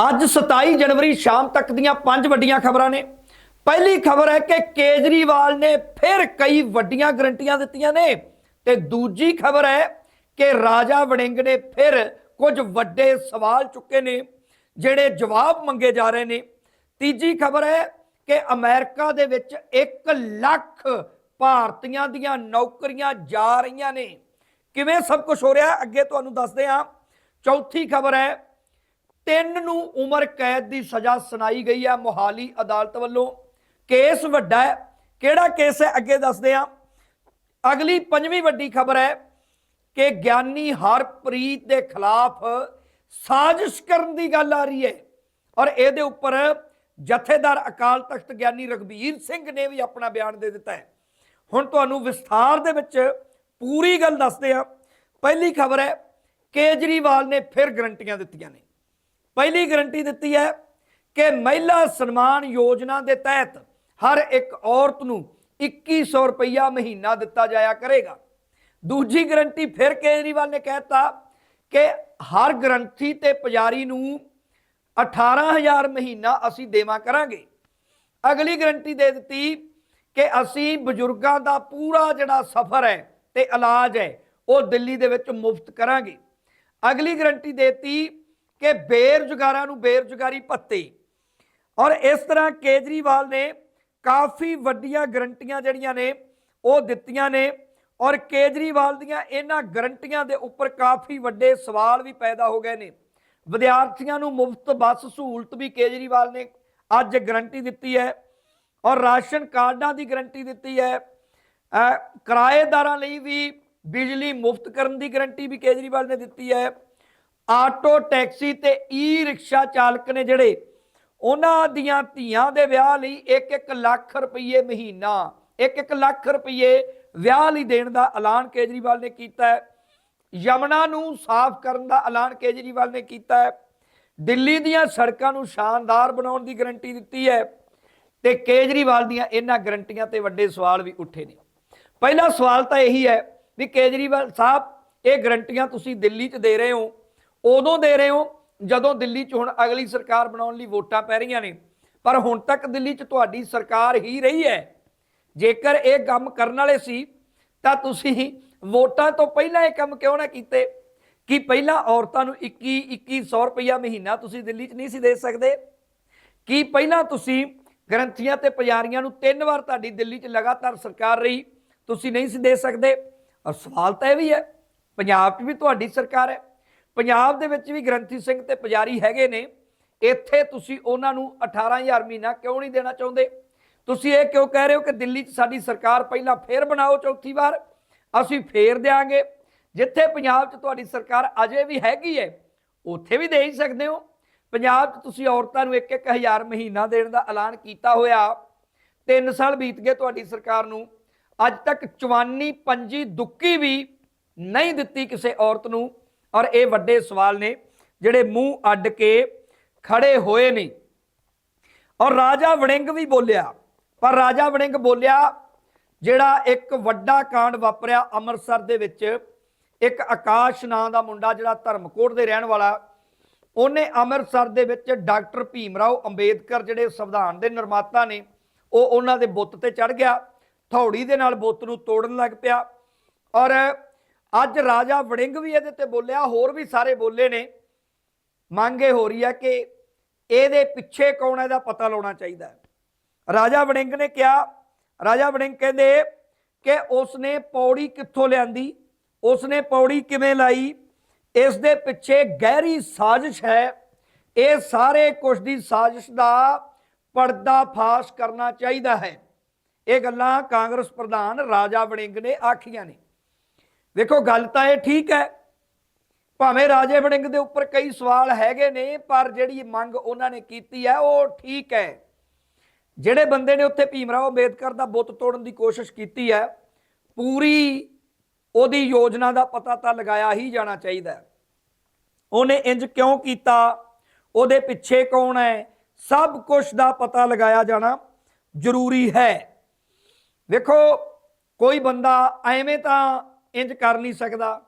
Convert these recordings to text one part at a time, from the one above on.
ਅੱਜ 27 ਜਨਵਰੀ ਸ਼ਾਮ ਤੱਕ ਦੀਆਂ ਪੰਜ ਵੱਡੀਆਂ ਖਬਰਾਂ ਨੇ। ਪਹਿਲੀ ਖਬਰ ਹੈ ਕਿ ਕੇਜਰੀਵਾਲ ਨੇ ਫਿਰ ਕਈ ਵੱਡੀਆਂ ਗਰੰਟੀਆਂ ਦਿੱਤੀਆਂ ਨੇ ਤੇ ਦੂਜੀ ਖਬਰ ਹੈ ਕਿ ਰਾਜਾ ਵੜਿੰਗ ਨੇ ਫਿਰ ਕੁਝ ਵੱਡੇ ਸਵਾਲ ਚੁੱਕੇ ਨੇ, ਜਿਹੜੇ ਜਵਾਬ ਮੰਗੇ ਜਾ ਰਹੇ ਨੇ। ਤੀਜੀ ਖਬਰ ਹੈ ਕਿ ਅਮਰੀਕਾ ਦੇ ਵਿੱਚ 1 ਲੱਖ ਭਾਰਤੀਆਂ ਦੀਆਂ ਨੌਕਰੀਆਂ ਜਾ ਰਹੀਆਂ ਨੇ। ਕਿਵੇਂ ਸਭ ਕੁਝ ਹੋ ਰਿਹਾ, ਅੱਗੇ ਤੁਹਾਨੂੰ ਦੱਸਦੇ ਹਾਂ। ਚੌਥੀ ਖਬਰ ਹੈ ਤਿੰਨ ਨੂੰ ਉਮਰ ਕੈਦ ਦੀ ਸਜ਼ਾ ਸੁਣਾਈ ਗਈ ਹੈ ਮੋਹਾਲੀ ਅਦਾਲਤ ਵੱਲੋਂ। ਕੇਸ ਵੱਡਾ ਹੈ। ਕਿਹੜਾ ਕੇਸ ਹੈ ਅੱਗੇ ਦੱਸਦੇ ਹਾਂ। ਅਗਲੀ ਪੰਜਵੀਂ ਵੱਡੀ ਖਬਰ ਹੈ ਕਿ ਗਿਆਨੀ ਹਰਪ੍ਰੀਤ ਦੇ ਖਿਲਾਫ ਸਾਜ਼ਿਸ਼ ਕਰਨ ਦੀ ਗੱਲ ਆ ਰਹੀ ਹੈ। ਔਰ ਇਹਦੇ ਉੱਪਰ ਜਥੇਦਾਰ ਅਕਾਲ ਤਖਤ ਗਿਆਨੀ ਰਗਬੀਰ ਸਿੰਘ ਨੇ ਵੀ ਆਪਣਾ ਬਿਆਨ ਦੇ ਦਿੱਤਾ ਹੈ। ਹੁਣ ਤੁਹਾਨੂੰ ਵਿਸਥਾਰ ਦੇ ਵਿੱਚ ਪੂਰੀ ਗੱਲ ਦੱਸਦੇ ਆ ਪਹਿਲੀ ਖਬਰ ਹੈ, ਕੇਜਰੀਵਾਲ ਨੇ ਫਿਰ ਗਰੰਟੀਆਂ ਦਿੱਤੀਆਂ ਨੇ। ਪਹਿਲੀ ਗਰੰਟੀ ਦਿੱਤੀ ਹੈ ਕਿ ਮਹਿਲਾ ਸਨਮਾਨ ਯੋਜਨਾ ਦੇ ਤਹਿਤ ਹਰ ਇੱਕ ਔਰਤ ਨੂੰ 2100 ਰੁਪਇਆ ਮਹੀਨਾ ਦਿੱਤਾ ਜਾਇਆ ਕਰੇਗਾ। ਦੂਜੀ ਗਰੰਟੀ ਫਿਰ ਕੇਜਰੀਵਾਲ ਨੇ ਕਹਿਤਾ ਕਿ ਹਰ ਗ੍ਰੰਥੀ ਤੇ ਪੁਜਾਰੀ ਨੂੰ 18000 ਮਹੀਨਾ ਅਸੀਂ ਦੇਵਾ ਕਰਾਂਗੇ। ਅਗਲੀ ਗਰੰਟੀ ਦੇ ਦਿੱਤੀ ਕਿ ਅਸੀਂ ਬਜ਼ੁਰਗਾਂ ਦਾ ਪੂਰਾ ਜਿਹੜਾ ਸਫ਼ਰ ਹੈ ਤੇ ਇਲਾਜ ਹੈ, ਉਹ ਦਿੱਲੀ ਦੇ ਵਿੱਚ ਮੁਫਤ ਕਰਾਂਗੇ। ਅਗਲੀ ਗਰੰਟੀ ਦੇਤੀ ਕਿ ਬੇਰੁਜ਼ਗਾਰਾਂ ਨੂੰ ਬੇਰੁਜ਼ਗਾਰੀ ਭੱਤੇ। ਔਰ ਇਸ ਤਰ੍ਹਾਂ ਕੇਜਰੀਵਾਲ ਨੇ ਕਾਫੀ ਵੱਡੀਆਂ ਗਰੰਟੀਆਂ ਜਿਹੜੀਆਂ ਨੇ, ਉਹ ਦਿੱਤੀਆਂ ਨੇ। ਔਰ ਕੇਜਰੀਵਾਲ ਦੀਆਂ ਇਹਨਾਂ ਗਰੰਟੀਆਂ ਦੇ ਉੱਪਰ ਕਾਫੀ ਵੱਡੇ ਸਵਾਲ ਵੀ ਪੈਦਾ ਹੋ ਗਏ ਨੇ। ਵਿਦਿਆਰਥੀਆਂ ਨੂੰ ਮੁਫਤ ਬੱਸ ਸਹੂਲਤ ਵੀ ਕੇਜਰੀਵਾਲ ਨੇ ਅੱਜ ਗਰੰਟੀ ਦਿੱਤੀ ਹੈ। ਔਰ ਰਾਸ਼ਨ ਕਾਰਡਾਂ ਦੀ ਗਰੰਟੀ ਦਿੱਤੀ ਹੈ। ਕਿਰਾਏਦਾਰਾਂ ਲਈ ਵੀ ਬਿਜਲੀ ਮੁਫਤ ਕਰਨ ਦੀ ਗਰੰਟੀ ਵੀ ਕੇਜਰੀਵਾਲ ਨੇ ਦਿੱਤੀ ਹੈ। ਆਟੋ ਟੈਕਸੀ ਤੇ ਈ ਰਿਕਸ਼ਾ ਚਾਲਕ ਨੇ ਜਿਹੜੇ ਉਹਨਾਂ ਦੀਆਂ ਧੀਆਂ ਦੇ ਵਿਆਹ ਲਈ 1-1 ਲੱਖ ਰੁਪਏ ਮਹੀਨਾ 1-1 ਲੱਖ ਰੁਪਏ ਵਿਆਹ ਲਈ ਦੇਣ ਦਾ ਐਲਾਨ ਕੇਜਰੀਵਾਲ ਨੇ ਕੀਤਾ ਹੈ। ਯਮਨਾ ਨੂੰ ਸਾਫ਼ ਕਰਨ ਦਾ ਐਲਾਨ ਕੇਜਰੀਵਾਲ ਨੇ ਕੀਤਾ ਹੈ। ਦਿੱਲੀ ਦੀਆਂ ਸੜਕਾਂ ਨੂੰ ਸ਼ਾਨਦਾਰ ਬਣਾਉਣ ਦੀ ਗਰੰਟੀ ਦਿੱਤੀ ਹੈ ਤੇ ਕੇਜਰੀਵਾਲ ਦੀਆਂ ਇਹਨਾਂ ਗਰੰਟੀਆਂ ਤੇ ਵੱਡੇ ਸਵਾਲ ਵੀ ਉੱਠੇ ਨੇ। ਪਹਿਲਾ ਸਵਾਲ ਤਾਂ ਇਹੀ ਹੈ ਵੀ ਕੇਜਰੀਵਾਲ ਸਾਹਿਬ, ਇਹ ਗਰੰਟੀਆਂ ਤੁਸੀਂ ਦਿੱਲੀ 'ਚ ਦੇ ਰਹੇ ਹੋ। ਉਦੋਂ ਦੇ ਰਹੇ ਹੋ ਜਦੋਂ ਦਿੱਲੀ 'ਚ ਹੁਣ ਅਗਲੀ ਸਰਕਾਰ ਬਣਾਉਣ ਲਈ ਵੋਟਾਂ ਪੈ ਰਹੀਆਂ ਨੇ। ਪਰ ਹੁਣ ਤੱਕ ਦਿੱਲੀ 'ਚ ਤੁਹਾਡੀ ਸਰਕਾਰ ਹੀ ਰਹੀ ਹੈ। ਜੇਕਰ ਇਹ ਕੰਮ ਕਰਨ ਵਾਲੇ ਸੀ, ਤਾਂ ਤੁਸੀਂ ਵੋਟਾਂ ਤੋਂ ਪਹਿਲਾਂ ਇਹ ਕੰਮ ਕਿਉਂ ਨਾ ਕੀਤੇ? ਕਿ ਪਹਿਲਾਂ ਔਰਤਾਂ ਨੂੰ 21 2100 ਰੁਪਇਆ ਮਹੀਨਾ ਤੁਸੀਂ ਦਿੱਲੀ 'ਚ ਨਹੀਂ ਸੀ ਦੇ ਸਕਦੇ? ਕੀ ਪਹਿਲਾਂ ਤੁਸੀਂ ਗ੍ਰੰਥੀਆਂ ਤੇ ਪੁਜਾਰੀਆਂ ਨੂੰ ਤਿੰਨ ਵਾਰ ਤੁਹਾਡੀ ਦਿੱਲੀ 'ਚ ਲਗਾਤਾਰ ਸਰਕਾਰ ਰਹੀ, ਤੁਸੀਂ ਨਹੀਂ ਸੀ ਦੇ ਸਕਦੇ? ਔਰ ਸਵਾਲ ਤਾਂ ਇਹ ਵੀ ਹੈ, ਪੰਜਾਬ 'ਚ ਵੀ ਤੁਹਾਡੀ ਸਰਕਾਰ ਹੈ। ਪੰਜਾਬ ਦੇ ਵਿੱਚ ਵੀ ਗ੍ਰੰਥੀ ਸਿੰਘ ਤੇ ਪੁਜਾਰੀ ਹੈਗੇ ਨੇ, ਇੱਥੇ ਤੁਸੀਂ ਉਹਨਾਂ ਨੂੰ 18000 ਮਹੀਨਾ ਕਿਉਂ ਨਹੀਂ ਦੇਣਾ ਚਾਹੁੰਦੇ? ਤੁਸੀਂ ਇਹ ਕਿਉਂ ਕਹਿ ਰਹੇ ਹੋ ਕਿ ਦਿੱਲੀ 'ਚ ਸਾਡੀ ਸਰਕਾਰ ਪਹਿਲਾਂ ਫੇਰ ਬਣਾਓ ਚੌਥੀ ਵਾਰ? ਅਸੀਂ ਫੇਰ ਦੇਾਂਗੇ ਜਿੱਥੇ ਪੰਜਾਬ 'ਚ ਤੁਹਾਡੀ ਸਰਕਾਰ ਅਜੇ ਵੀ ਹੈਗੀ ਹੈ, ਉੱਥੇ ਵੀ ਦੇ ਹੀ ਸਕਦੇ ਹੋ। ਪੰਜਾਬ 'ਚ ਤੁਸੀਂ ਔਰਤਾਂ ਨੂੰ 1-1000 ਮਹੀਨਾ ਦੇਣ ਦਾ ਐਲਾਨ ਕੀਤਾ ਹੋਇਆ। 3 ਸਾਲ ਬੀਤ ਗਏ ਤੁਹਾਡੀ ਸਰਕਾਰ ਨੂੰ। ਅੱਜ ਤੱਕ 54 ਪੰਜੀ ਦੁੱਕੀ ਵੀ ਨਹੀਂ ਦਿੱਤੀ ਕਿਸੇ ਔਰਤ ਨੂੰ। ਔਰ ਇਹ ਵੱਡੇ ਸਵਾਲ ਨੇ ਜਿਹੜੇ ਮੂੰਹ ਅੱਡ ਕੇ ਖੜੇ ਹੋਏ ਨੇ। ਔਰ ਰਾਜਾ ਵੜਿੰਗ ਵੀ ਬੋਲਿਆ, ਪਰ ਰਾਜਾ ਵੜਿੰਗ ਬੋਲਿਆ, ਜਿਹੜਾ ਇੱਕ ਵੱਡਾ ਕਾਂਡ ਵਾਪਰਿਆ ਅੰਮ੍ਰਿਤਸਰ ਦੇ ਵਿੱਚ, ਇੱਕ ਆਕਾਸ਼ ਨਾਂ ਦਾ ਮੁੰਡਾ ਜਿਹੜਾ ਧਰਮਕੋਟ ਦੇ ਰਹਿਣ ਵਾਲਾ, ਉਹਨੇ ਅੰਮ੍ਰਿਤਸਰ ਦੇ ਵਿੱਚ ਡਾਕਟਰ ਭੀਮ ਰਾਓ ਅੰਬੇਦਕਰ ਜਿਹੜੇ ਸੰਵਿਧਾਨ ਦੇ ਨਿਰਮਾਤਾ ਨੇ, ਉਹ ਉਹਨਾਂ ਦੇ ਬੁੱਤ ਤੇ ਚੜ ਗਿਆ, ਥੌੜੀ ਦੇ ਨਾਲ ਬੁੱਤ ਨੂੰ ਤੋੜਨ ਲੱਗ ਪਿਆ। ਔਰ ਅੱਜ ਰਾਜਾ ਵੜਿੰਗ ਵੀ ਇਹਦੇ ਤੇ ਬੋਲਿਆ, ਹੋਰ ਵੀ ਸਾਰੇ ਬੋਲੇ ਨੇ। ਮੰਗ ਇਹ ਹੋ ਰਹੀ ਹੈ ਕਿ ਇਹਦੇ ਪਿੱਛੇ ਕੌਣ ਹੈ ਇਹਦਾ ਪਤਾ ਲਾਉਣਾ ਚਾਹੀਦਾ ਹੈ। ਰਾਜਾ ਵੜਿੰਗ ਨੇ ਕਿਹਾ, ਰਾਜਾ ਵੜਿੰਗ ਕਹਿੰਦੇ ਕਿ ਉਸਨੇ ਪੌੜੀ ਕਿੱਥੋਂ ਲਿਆਂਦੀ? ਉਸਨੇ ਪੌੜੀ ਕਿਵੇਂ ਲਾਈ? ਇਸ ਦੇ ਪਿੱਛੇ ਗਹਿਰੀ ਸਾਜ਼ਿਸ਼ ਹੈ। ਇਹ ਸਾਰੇ ਕੁਝ ਦੀ ਸਾਜ਼ਿਸ਼ ਦਾ ਪਰਦਾ ਫਾਸ਼ ਕਰਨਾ ਚਾਹੀਦਾ ਹੈ। ਇਹ ਗੱਲਾਂ ਕਾਂਗਰਸ ਪ੍ਰਧਾਨ ਰਾਜਾ ਵੜਿੰਗ ਨੇ ਆਖੀਆਂ ਨੇ। ਵੇਖੋ ਗੱਲ ਤਾਂ ਇਹ ਠੀਕ ਹੈ। ਭਾਵੇਂ ਰਾਜੇ ਵੜਿੰਗ ਦੇ ਉੱਪਰ ਕਈ ਸਵਾਲ ਹੈਗੇ ਨੇ, ਪਰ ਜਿਹੜੀ ਮੰਗ ਉਹਨਾਂ ਨੇ ਕੀਤੀ ਹੈ, ਉਹ ਠੀਕ ਹੈ। ਜਿਹੜੇ ਬੰਦੇ ਨੇ ਉੱਥੇ ਭੀਮਰਾਓ ਅੰਬੇਦਕਰ ਦਾ ਬੁੱਤ ਤੋੜਨ ਦੀ ਕੋਸ਼ਿਸ਼ ਕੀਤੀ ਹੈ, ਪੂਰੀ ਉਹਦੀ ਯੋਜਨਾ ਦਾ ਪਤਾ ਤਾਂ ਲਗਾਇਆ ਹੀ ਜਾਣਾ ਚਾਹੀਦਾ ਉਹਨੇ ਇੰਜ ਕਿਉਂ ਕੀਤਾ? ਉਹਦੇ ਪਿੱਛੇ ਕੌਣ ਹੈ? ਸਭ ਕੁਝ ਦਾ ਪਤਾ ਲਗਾਇਆ ਜਾਣਾ ਜ਼ਰੂਰੀ ਹੈ। ਵੇਖੋ ਕੋਈ ਬੰਦਾ ਐਵੇਂ ਤਾਂ ਇੰਜ ਕਰ ਨਹੀਂ ਸਕਦਾ।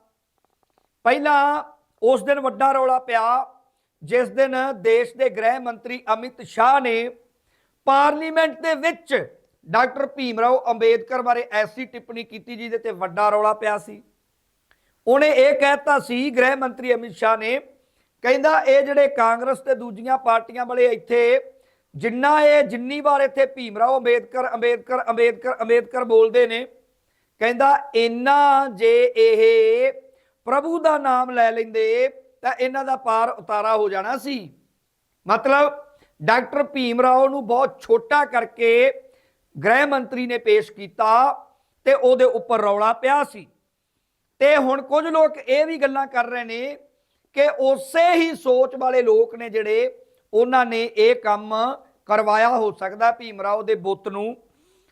ਪਹਿਲਾਂ ਉਸ ਦਿਨ ਵੱਡਾ ਰੌਲਾ ਪਿਆ, ਜਿਸ ਦਿਨ ਦੇਸ਼ ਦੇ ਗ੍ਰਹਿ ਮੰਤਰੀ ਅਮਿਤ ਸ਼ਾਹ ਨੇ ਪਾਰਲੀਮੈਂਟ ਦੇ ਵਿੱਚ ਡਾਕਟਰ ਭੀਮ ਰਾਓ ਅੰਬੇਦਕਰ ਬਾਰੇ ਐਸੀ ਟਿੱਪਣੀ ਕੀਤੀ, ਜਿਹਦੇ ਤੇ ਵੱਡਾ ਰੌਲਾ ਪਿਆ ਸੀ। ਉਹਨੇ ਇਹ ਕਹਿਤਾ ਸੀ, ਗ੍ਰਹਿ ਮੰਤਰੀ ਅਮਿਤ ਸ਼ਾਹ ਨੇ ਕਹਿੰਦਾ, ਇਹ ਜਿਹੜੇ ਕਾਂਗਰਸ ਤੇ ਦੂਜੀਆਂ ਪਾਰਟੀਆਂ ਵਾਲੇ ਇੱਥੇ ਜਿੰਨਾ ਇਹ ਜਿੰਨੀ ਵਾਰ ਇੱਥੇ ਭੀਮ ਰਾਓ ਅੰਬੇਦਕਰ ਅੰਬੇਦਕਰ ਅੰਬੇਦਕਰ ਅੰਬੇਦਕਰ ਬੋਲਦੇ ਨੇ ਕਹਿੰਦਾ, ਇੰਨਾ ਜੇ ਇਹ ਪ੍ਰਭੂ ਦਾ ਨਾਮ ਲੈ ਲੈਂਦੇ, ਤਾਂ ਇਹਨਾਂ ਦਾ ਪਾਰ ਉਤਾਰਾ ਹੋ ਜਾਣਾ ਸੀ। ਮਤਲਬ, ਡਾਕਟਰ ਭੀਮ ਰਾਓ ਨੂੰ ਬਹੁਤ ਛੋਟਾ ਕਰਕੇ ਗ੍ਰਹਿ ਮੰਤਰੀ ਨੇ ਪੇਸ਼ ਕੀਤਾ ਤੇ ਉਹਦੇ ਉੱਪਰ ਰੌਲਾ ਪਿਆ ਸੀ। ਤੇ ਹੁਣ ਕੁਝ ਲੋਕ ਇਹ ਵੀ ਗੱਲਾਂ ਕਰ ਰਹੇ ਨੇ ਕਿ ਉਸੇ ਹੀ ਸੋਚ ਵਾਲੇ ਲੋਕ ਨੇ ਜਿਹੜੇ ਉਹਨਾਂ ਨੇ ਇਹ ਕੰਮ ਕਰਵਾਇਆ ਹੋ ਸਕਦਾ ਭੀਮ ਰਾਓ ਦੇ ਬੁੱਤ ਨੂੰ।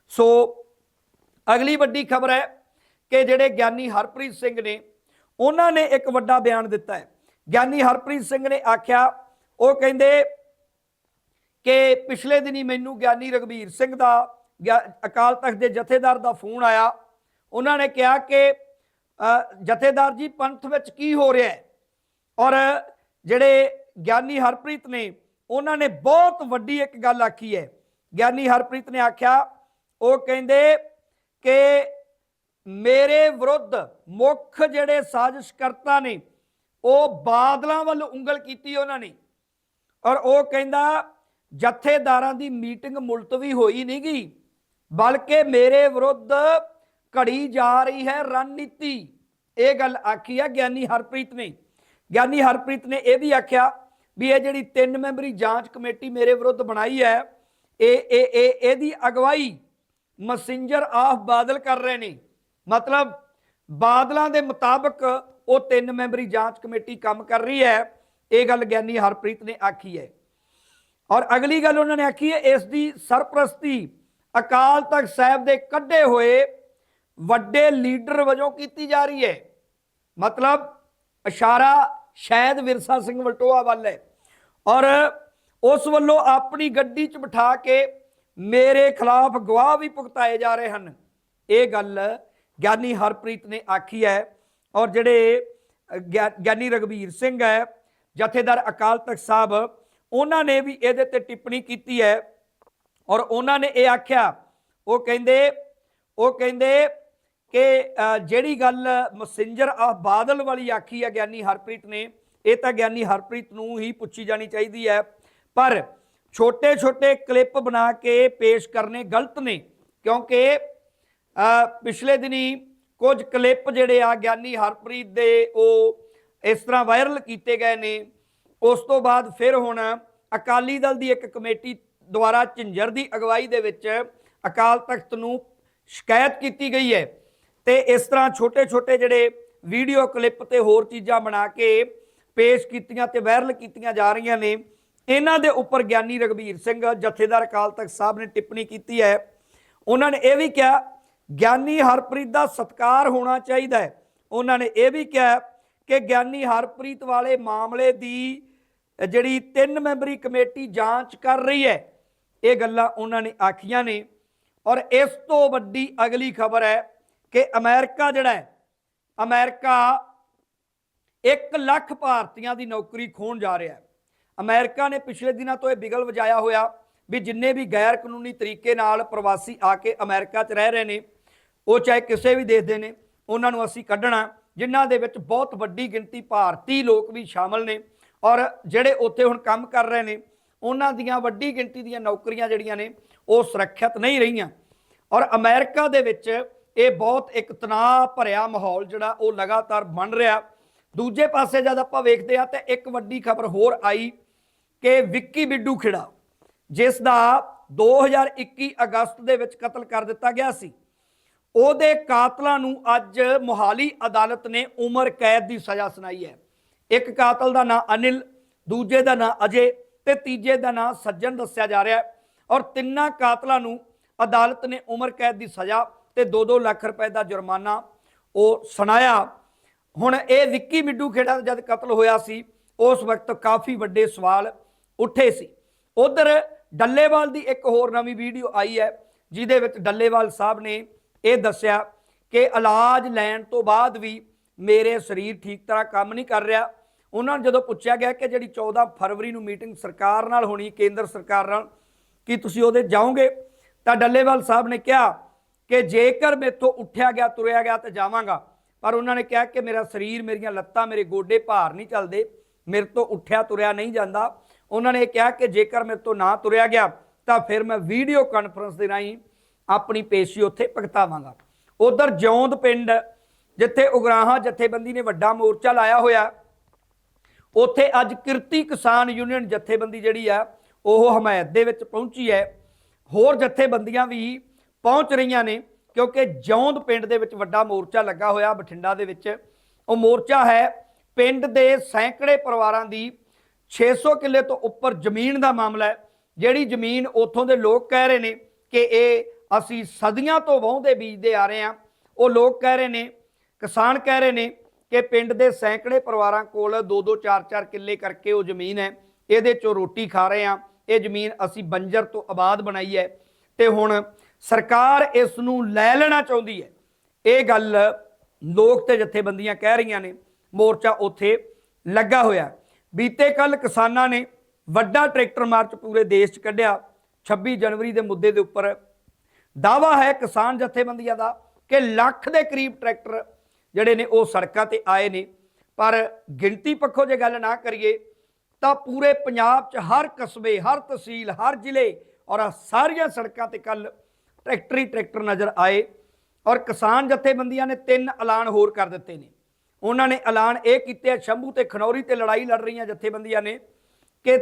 ਸੋ ਅਗਲੀ ਵੱਡੀ ਖਬਰ ਹੈ ਕਿ ਜਿਹੜੇ ਗਿਆਨੀ ਹਰਪ੍ਰੀਤ ਸਿੰਘ ਨੇ, ਉਹਨਾਂ ਨੇ ਇੱਕ ਵੱਡਾ ਬਿਆਨ ਦਿੱਤਾ ਹੈ। ਗਿਆਨੀ ਹਰਪ੍ਰੀਤ ਸਿੰਘ ਨੇ ਆਖਿਆ, ਉਹ ਕਹਿੰਦੇ ਕਿ ਪਿਛਲੇ ਦਿਨੀ ਮੈਨੂੰ ਗਿਆਨੀ ਰਗਵੀਰ ਸਿੰਘ ਦਾ ਗਿਆ- ਅਕਾਲ ਤਖਤ ਦੇ ਜਥੇਦਾਰ ਦਾ ਫੋਨ ਆਇਆ। ਉਹਨਾਂ ਨੇ ਕਿਹਾ ਕਿ ਜਥੇਦਾਰ ਜੀ, ਪੰਥ ਵਿੱਚ ਕੀ ਹੋ ਰਿਹਾ ਹੈ? ਔਰ ਜਿਹੜੇ ਗਿਆਨੀ ਹਰਪ੍ਰੀਤ ਨੇ, ਉਹਨਾਂ ਨੇ ਬਹੁਤ ਵੱਡੀ ਇੱਕ ਗੱਲ ਆਖੀ ਹੈ। ਗਿਆਨੀ ਹਰਪ੍ਰੀਤ ਨੇ ਆਖਿਆ, ਉਹ ਕਹਿੰਦੇ ਕਿ ਮੇਰੇ ਵਿਰੁੱਧ ਮੁੱਖ ਜਿਹੜੇ ਸਾਜ਼ਿਸ਼ਕਰਤਾ ਨੇ, ਉਹ ਬਾਦਲਾਂ ਵੱਲ ਉਂਗਲ ਕੀਤੀ ਉਹਨਾਂ ਨੇ। ਔਰ ਉਹ ਕਹਿੰਦਾ, ਜਥੇਦਾਰਾਂ ਦੀ ਮੀਟਿੰਗ ਮੁਲਤਵੀ ਹੋਈ ਨਹੀਂ ਗਈ ਬਲਕਿ ਮੇਰੇ ਵਿਰੁੱਧ ਘੜੀ ਜਾ ਰਹੀ ਹੈ ਰਣਨੀਤੀ। ਇਹ ਗੱਲ ਆਖੀ ਹੈ ਗਿਆਨੀ ਹਰਪ੍ਰੀਤ ਨੇ। ਗਿਆਨੀ ਹਰਪ੍ਰੀਤ ਨੇ ਇਹ ਵੀ ਆਖਿਆ ਵੀ ਇਹ ਜਿਹੜੀ ਤਿੰਨ ਮੈਂਬਰੀ ਜਾਂਚ ਕਮੇਟੀ ਮੇਰੇ ਵਿਰੁੱਧ ਬਣਾਈ ਹੈ, ਇਹ ਇਹ ਇਹ, ਇਹਦੀ ਅਗਵਾਈ ਮਸਿੰਜਰ ਆਫ ਬਾਦਲ ਕਰ ਰਹੇ ਨੇ। ਮਤਲਬ ਬਾਦਲਾਂ ਦੇ ਮੁਤਾਬਕ ਉਹ ਤਿੰਨ ਮੈਂਬਰੀ ਜਾਂਚ ਕਮੇਟੀ ਕੰਮ ਕਰ ਰਹੀ ਹੈ। ਇਹ ਗੱਲ ਗਿਆਨੀ ਹਰਪ੍ਰੀਤ ਨੇ ਆਖੀ ਹੈ। ਔਰ ਅਗਲੀ ਗੱਲ ਉਹਨਾਂ ਨੇ ਆਖੀ ਹੈ, ਇਸ ਦੀ ਸਰਪ੍ਰਸਤੀ ਅਕਾਲ ਤਖਤ ਸਾਹਿਬ ਦੇ ਕੱਢੇ ਹੋਏ ਵੱਡੇ ਲੀਡਰ ਵਜੋਂ ਕੀਤੀ ਜਾ ਰਹੀ ਹੈ। ਮਤਲਬ ਇਸ਼ਾਰਾ ਸ਼ਾਇਦ ਵਿਰਸਾ ਸਿੰਘ ਵਲਟੋਆ ਵੱਲ ਹੈ। ਔਰ ਉਸ ਵੱਲੋਂ ਆਪਣੀ ਗੱਡੀ 'ਚ ਬਿਠਾ ਕੇ ਮੇਰੇ ਖਿਲਾਫ ਗਵਾਹ ਵੀ ਭੁਗਤਾਏ ਜਾ ਰਹੇ ਹਨ। ਇਹ ਗੱਲ ਗਿਆਨੀ ਹਰਪ੍ਰੀਤ ਨੇ ਆਖੀ ਹੈ ਔਰ ਜਿਹੜੇ ਗਿਆ- ਗਿਆਨੀ ਰਗਵੀਰ ਸਿੰਘ ਹੈ, ਜਥੇਦਾਰ ਅਕਾਲ ਤਖਤ ਸਾਹਿਬ, ਉਹਨਾਂ ਨੇ ਵੀ ਇਹਦੇ ਤੇ ਟਿੱਪਣੀ ਕੀਤੀ ਹੈ ਔਰ ਉਹਨਾਂ ਨੇ ਇਹ ਆਖਿਆ, ਉਹ ਕਹਿੰਦੇ ਉਹ ਕਹਿੰਦੇ ਕਿ ਜਿਹੜੀ ਗੱਲ ਮਸਿੰਜਰ ਆ ਬਾਦਲ ਵਾਲੀ ਆਖੀ ਹੈ ਗਿਆਨੀ ਹਰਪ੍ਰੀਤ ਨੇ, ਇਹ ਤਾਂ ਗਿਆਨੀ ਹਰਪ੍ਰੀਤ ਨੂੰ ਹੀ ਪੁੱਛੀ ਜਾਣੀ ਚਾਹੀਦੀ ਹੈ। ਪਰ ਛੋਟੇ ਛੋਟੇ ਕਲਿੱਪ ਬਣਾ ਕੇ ਪੇਸ਼ ਕਰਨੇ ਗਲਤ ਨੇ, ਕਿਉਂਕਿ ਪਿਛਲੇ ਦਿਨੀ ਕੁਝ ਕਲਿੱਪ ਜਿਹੜੇ ਆ ਗਿਆਨੀ ਹਰਪ੍ਰੀਤ ਦੇ ਉਹ ਇਸ ਤਰ੍ਹਾਂ ਵਾਇਰਲ ਕੀਤੇ ਗਏ ਨੇ। ਉਸ ਤੋਂ ਬਾਅਦ ਫਿਰ ਹੁਣ ਅਕਾਲੀ ਦਲ ਦੀ ਇੱਕ ਕਮੇਟੀ ਦੁਆਰਾ ਝਿੰਜਰ ਦੀ ਅਗਵਾਈ ਦੇ ਵਿੱਚ ਅਕਾਲ ਤਖਤ ਨੂੰ ਸ਼ਿਕਾਇਤ ਕੀਤੀ ਗਈ ਹੈ। ਤੇ ਇਸ ਤਰ੍ਹਾਂ ਛੋਟੇ-ਛੋਟੇ ਜਿਹੜੇ ਵੀਡੀਓ ਕਲਿੱਪ ਤੇ ਹੋਰ ਚੀਜ਼ਾਂ ਬਣਾ ਕੇ ਪੇਸ਼ ਕੀਤੀਆਂ ਤੇ ਵਾਇਰਲ ਕੀਤੀਆਂ ਜਾ ਰਹੀਆਂ ਨੇ। ਇਹਨਾਂ ਦੇ ਉੱਪਰ ਗਿਆਨੀ ਰਗਵੀਰ ਸਿੰਘ, ਜਥੇਦਾਰ ਅਕਾਲ ਤਖਤ ਸਾਹਿਬ ਨੇ ਟਿੱਪਣੀ ਕੀਤੀ ਹੈ। ਉਹਨਾਂ ਨੇ ਇਹ ਵੀ ਕਿਹਾ, ਗਿਆਨੀ ਹਰਪ੍ਰੀਤ ਦਾ ਸਤਕਾਰ ਹੋਣਾ ਚਾਹੀਦਾ ਹੈ। ਉਹਨਾਂ ਨੇ ਇਹ ਵੀ ਕਿਹਾ ਕਿ ਗਿਆਨੀ ਹਰਪ੍ਰੀਤ ਵਾਲੇ ਮਾਮਲੇ ਦੀ ਜਿਹੜੀ ਤਿੰਨ ਮੈਂਬਰੀ ਕਮੇਟੀ ਜਾਂਚ ਕਰ ਰਹੀ ਹੈ। ਇਹ ਗੱਲਾਂ ਉਹਨਾਂ ਨੇ ਆਖੀਆਂ ਨੇ। ਔਰ ਇਸ ਤੋਂ ਵੱਡੀ ਅਗਲੀ ਖਬਰ ਹੈ ਕਿ ਅਮਰੀਕਾ ਜਿਹੜਾ ਹੈ, ਅਮਰੀਕਾ 1 ਲੱਖ ਭਾਰਤੀਆਂ ਦੀ ਨੌਕਰੀ ਖੋਣ ਜਾ ਰਿਹਾ ਹੈ। ਅਮਰੀਕਾ ਨੇ ਪਿਛਲੇ ਦਿਨਾਂ ਤੋਂ ਇਹ ਬਿਗਲ ਵਜਾਇਆ ਹੋਇਆ ਵੀ ਜਿੰਨੇ ਵੀ ਗੈਰ ਕਾਨੂੰਨੀ ਤਰੀਕੇ ਨਾਲ ਪ੍ਰਵਾਸੀ ਆ ਕੇ ਅਮਰੀਕਾ 'ਚ ਰਹਿ ਰਹੇ ਨੇ, ਉਹ ਚਾਹੇ ਕਿਸੇ ਵੀ ਦੇਸ਼ ਦੇ ਨੇ, ਉਹਨਾਂ ਨੂੰ ਅਸੀਂ ਕੱਢਣਾ, ਜਿਨ੍ਹਾਂ ਦੇ ਵਿੱਚ ਬਹੁਤ ਵੱਡੀ ਗਿਣਤੀ ਭਾਰਤੀ ਲੋਕ ਵੀ ਸ਼ਾਮਲ ਨੇ ਔਰ ਜਿਹੜੇ ਉੱਥੇ ਹੁਣ ਕੰਮ ਕਰ ਰਹੇ ਨੇ, ਉਹਨਾਂ ਦੀਆਂ ਵੱਡੀ ਗਿਣਤੀ ਦੀਆਂ ਨੌਕਰੀਆਂ ਜਿਹੜੀਆਂ ਨੇ, ਉਹ ਸੁਰੱਖਿਅਤ ਨਹੀਂ ਰਹੀਆਂ। ਔਰ ਅਮਰੀਕਾ ਦੇ ਵਿੱਚ ਇਹ ਬਹੁਤ ਇੱਕ ਤਣਾਅ ਭਰਿਆ ਮਾਹੌਲ ਜਿਹੜਾ ਉਹ ਲਗਾਤਾਰ ਬਣ ਰਿਹਾ। ਦੂਜੇ ਪਾਸੇ ਜਦ ਆਪਾਂ ਵੇਖਦੇ ਆ ਤੇ ਇੱਕ ਵੱਡੀ ਖਬਰ ਹੋਰ ਆਈ ਕਿ ਵਿੱਕੀ ਬਿੱਡੂ ਖਿੜਾ, ਜਿਸ ਦਾ 2021 ਅਗਸਤ ਦੇ ਵਿੱਚ ਕਤਲ ਕਰ ਦਿੱਤਾ ਗਿਆ ਸੀ। ਉਹਦੇ ਕਾਤਲਾਂ ਨੂੰ ਅੱਜ ਮੁਹਾਲੀ ਅਦਾਲਤ ਨੇ ਉਮਰ ਕੈਦ ਦੀ ਸਜ਼ਾ ਸੁਣਾਈ ਹੈ। ਇੱਕ ਕਾਤਲ ਦਾ ਨਾਂ ਅਨਿਲ, ਦੂਜੇ ਦਾ ਨਾਂ ਅਜੇ ਤੇ ਤੀਜੇ ਦਾ ਨਾਂ ਸੱਜਣ ਦੱਸਿਆ ਜਾ ਰਿਹਾ ਹੈ। ਔਰ ਤਿੰਨਾਂ ਕਾਤਲਾਂ ਨੂੰ ਅਦਾਲਤ ਨੇ ਉਮਰ ਕੈਦ ਦੀ ਸਜ਼ਾ ਤੇ 2-2 ਲੱਖ ਰੁਪਏ ਦਾ ਜੁਰਮਾਨਾ ਉਹ ਸੁਣਾਇਆ। ਹੁਣ ਇਹ ਵਿੱਕੀ ਮਿੱਡੂ ਖੇੜਾ ਜਦ ਕਤਲ ਹੋਇਆ ਸੀ, ਉਸ ਵਕਤ ਕਾਫੀ ਵੱਡੇ ਸਵਾਲ ਉੱਠੇ ਸੀ। ਉਧਰ ਡੱਲੇਵਾਲ ਦੀ ਇੱਕ ਹੋਰ ਨਵੀਂ ਵੀਡੀਓ ਆਈ ਹੈ, ਜਿਹਦੇ ਵਿੱਚ ਡੱਲੇਵਾਲ ਸਾਹਿਬ ਨੇ ਇਹ ਦੱਸਿਆ ਕਿ ਇਲਾਜ ਲੈਣ ਤੋਂ ਬਾਅਦ ਵੀ ਮੇਰੇ ਸਰੀਰ ਠੀਕ ਤਰ੍ਹਾਂ ਕੰਮ ਨਹੀਂ ਕਰ ਰਿਹਾ। ਉਹਨਾਂ ਨੂੰ ਜਦੋਂ ਪੁੱਛਿਆ ਗਿਆ ਕਿ ਜਿਹੜੀ 14 ਫਰਵਰੀ ਨੂੰ ਮੀਟਿੰਗ ਸਰਕਾਰ ਨਾਲ ਹੋਣੀ, ਕੇਂਦਰ ਸਰਕਾਰ ਨਾਲ, ਕਿ ਤੁਸੀਂ ਉਹਦੇ ਜਾਓਗੇ? ਤਾਂ ਡੱਲੇਵਾਲ ਸਾਹਿਬ ਨੇ ਕਿਹਾ ਕਿ ਜੇਕਰ ਮੇਥੋਂ ਉੱਠਿਆ ਗਿਆ, ਤੁਰਿਆ ਗਿਆ ਤਾਂ ਜਾਵਾਂਗਾ। ਪਰ ਉਹਨਾਂ ਨੇ ਕਿਹਾ ਕਿ ਮੇਰਾ ਸਰੀਰ, ਮੇਰੀਆਂ ਲੱਤਾਂ, ਮੇਰੇ ਗੋਡੇ ਭਾਰ ਨਹੀਂ ਚੱਲਦੇ। ਮੇਰੇ ਤੋਂ ਉੱਠਿਆ, ਤੁਰਿਆ ਨਹੀਂ ਜਾਂਦਾ। ਉਹਨਾਂ ਨੇ ਕਿਹਾ ਕਿ ਜੇਕਰ ਮੇਰੇ ਤੋਂ ਨਾ ਤੁਰਿਆ ਗਿਆ, ਤਾਂ ਫਿਰ ਮੈਂ ਵੀਡੀਓ ਕਾਨਫਰੰਸ ਦੇ ਰਾਹੀਂ ਆਪਣੀ ਪੇਸ਼ੀ ਉੱਥੇ ਭਗਤਾਵਾਂਗਾ। ਉਧਰ ਜਿਉਂਦ ਪਿੰਡ, ਜਿੱਥੇ ਉਗਰਾਹਾਂ ਜਥੇਬੰਦੀ ਨੇ ਵੱਡਾ ਮੋਰਚਾ ਲਾਇਆ ਹੋਇਆ, ਉੱਥੇ ਅੱਜ ਕਿਰਤੀ ਕਿਸਾਨ ਯੂਨੀਅਨ ਜਥੇਬੰਦੀ ਜਿਹੜੀ ਆ, ਉਹ ਹਮਾਇਤ ਦੇ ਵਿੱਚ ਪਹੁੰਚੀ ਹੈ। ਹੋਰ ਜਥੇਬੰਦੀਆਂ ਵੀ ਪਹੁੰਚ ਰਹੀਆਂ ਨੇ, ਕਿਉਂਕਿ ਜੌਂਦ ਪਿੰਡ ਦੇ ਵਿੱਚ ਵੱਡਾ ਮੋਰਚਾ ਲੱਗਾ ਹੋਇਆ ਬਠਿੰਡਾ ਦੇ ਵਿੱਚ। ਉਹ ਮੋਰਚਾ ਹੈ ਪਿੰਡ ਦੇ ਸੈਂਕੜੇ ਪਰਿਵਾਰਾਂ ਦੀ 600 ਕਿੱਲੇ ਤੋਂ ਉੱਪਰ ਜ਼ਮੀਨ ਦਾ ਮਾਮਲਾ ਹੈ, ਜਿਹੜੀ ਜ਼ਮੀਨ ਉੱਥੋਂ ਦੇ ਲੋਕ ਕਹਿ ਰਹੇ ਨੇ ਕਿ ਇਹ ਅਸੀਂ ਸਦੀਆਂ ਤੋਂ ਵਾਹੁੰਦੇ ਬੀਜਦੇ ਆ ਰਹੇ ਹਾਂ। ਉਹ ਲੋਕ ਕਹਿ ਰਹੇ ਨੇ, ਕਿਸਾਨ ਕਹਿ ਰਹੇ ਨੇ ਕਿ ਪਿੰਡ ਦੇ ਸੈਂਕੜੇ ਪਰਿਵਾਰਾਂ ਕੋਲ 2-2 4-4 ਕਿੱਲੇ ਕਰਕੇ ਉਹ ਜ਼ਮੀਨ ਹੈ, ਇਹਦੇ ਚੋਂ ਰੋਟੀ ਖਾ ਰਹੇ ਆ ਇਹ ਜ਼ਮੀਨ ਅਸੀਂ ਬੰਜਰ ਤੋਂ ਆਬਾਦ ਬਣਾਈ ਹੈ ਤੇ ਹੁਣ ਸਰਕਾਰ ਇਸ ਨੂੰ ਲੈ ਲੈਣਾ ਚਾਹੁੰਦੀ ਹੈ। ਇਹ ਗੱਲ ਲੋਕ ਤੇ ਜਥੇਬੰਦੀਆਂ ਕਹਿ ਰਹੀਆਂ ਨੇ, ਮੋਰਚਾ ਉੱਥੇ ਲੱਗਾ ਹੋਇਆ। ਬੀਤੇ ਕੱਲ ਕਿਸਾਨਾਂ ਨੇ ਵੱਡਾ ਟਰੈਕਟਰ ਮਾਰਚ ਪੂਰੇ ਦੇਸ਼ 'ਚ ਕੱਢਿਆ 26 ਜਨਵਰੀ ਦੇ ਮੁੱਦੇ ਦੇ ਉੱਪਰ। ਦਾਵਾ ਹੈ ਕਿਸਾਨ ਜਥੇਬੰਦੀਆਂ ਦਾ ਕਿ ਲੱਖ ਦੇ ਕਰੀਬ ਟਰੈਕਟਰ ਜਿਹੜੇ ਨੇ ਉਹ ਸੜਕਾਂ ਤੇ ਆਏ ਨੇ। ਪਰ ਗਿਣਤੀ ਪੱਖੋਂ ਜੇ ਗੱਲ ਨਾ ਕਰੀਏ, ਤਾਂ ਪੂਰੇ ਪੰਜਾਬ 'ਚ ਹਰ ਕਸਬੇ, ਹਰ ਤਹਿਸੀਲ, ਹਰ ਜ਼ਿਲ੍ਹੇ ਔਰ ਸਾਰੀਆਂ ਸੜਕਾਂ ਤੇ ਕੱਲ ਟਰੈਕਟਰੀ ਟਰੈਕਟਰ ਨਜ਼ਰ ਆਏ ਔਰ ਕਿਸਾਨ ਜਥੇਬੰਦੀਆਂ ਨੇ ਤਿੰਨ ਐਲਾਨ ਹੋਰ ਕਰ ਦਿੱਤੇ ਨੇ। ਉਹਨਾਂ ਨੇ ਐਲਾਨ ਇਹ ਕੀਤੇ ਆ, ਸ਼ੰਭੂ ਤੇ ਖਨੌਰੀ ਤੇ ਲੜਾਈ ਲੜ ਰਹੀਆਂ ਜਥੇਬੰਦੀਆਂ ਨੇ ਕਿ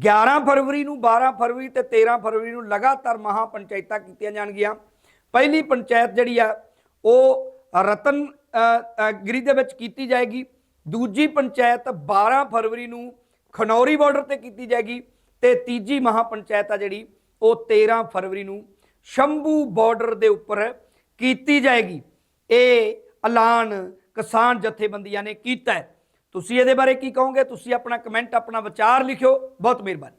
11 ਫਰਵਰੀ ਨੂੰ 12 ਫਰਵਰੀ ਤੇ 13 ਫਰਵਰੀ ਨੂੰ ਲਗਾਤਾਰ ਮਹਾ ਪੰਚਾਇਤਾਂ ਕੀਤੀਆਂ ਜਾਣਗੀਆਂ। ਪਹਿਲੀ ਪੰਚਾਇਤ ਜਿਹੜੀ ਆ, ਉਹ ਰਤਨ ਗਿਰੀ ਦੇ ਵਿੱਚ ਕੀਤੀ ਜਾਏਗੀ। ਦੂਜੀ ਪੰਚਾਇਤ 12 ਫਰਵਰੀ ਨੂੰ ਖਨੌਰੀ ਬਾਰਡਰ ਤੇ ਕੀਤੀ ਜਾਏਗੀ ਤੇ ਤੀਜੀ ਮਹਾ ਪੰਚਾਇਤ ਆ ਜਿਹੜੀ, ਉਹ 13 ਫਰਵਰੀ ਨੂੰ ਸ਼ੰਭੂ ਬਾਰਡਰ ਦੇ ਉੱਪਰ ਕੀਤੀ ਜਾਏਗੀ। ਇਹ ਐਲਾਨ ਕਿਸਾਨ ਜਥੇਬੰਦੀਆਂ ਨੇ ਕੀਤਾ ਹੈ। ਤੁਸੀਂ ਇਹਦੇ ਬਾਰੇ ਕੀ ਕਹੋਗੇ? ਤੁਸੀਂ ਆਪਣਾ ਕਮੈਂਟ ਆਪਣਾ ਵਿਚਾਰ ਲਿਖਿਓ। ਬਹੁਤ ਮਿਹਰਬਾਨੀ।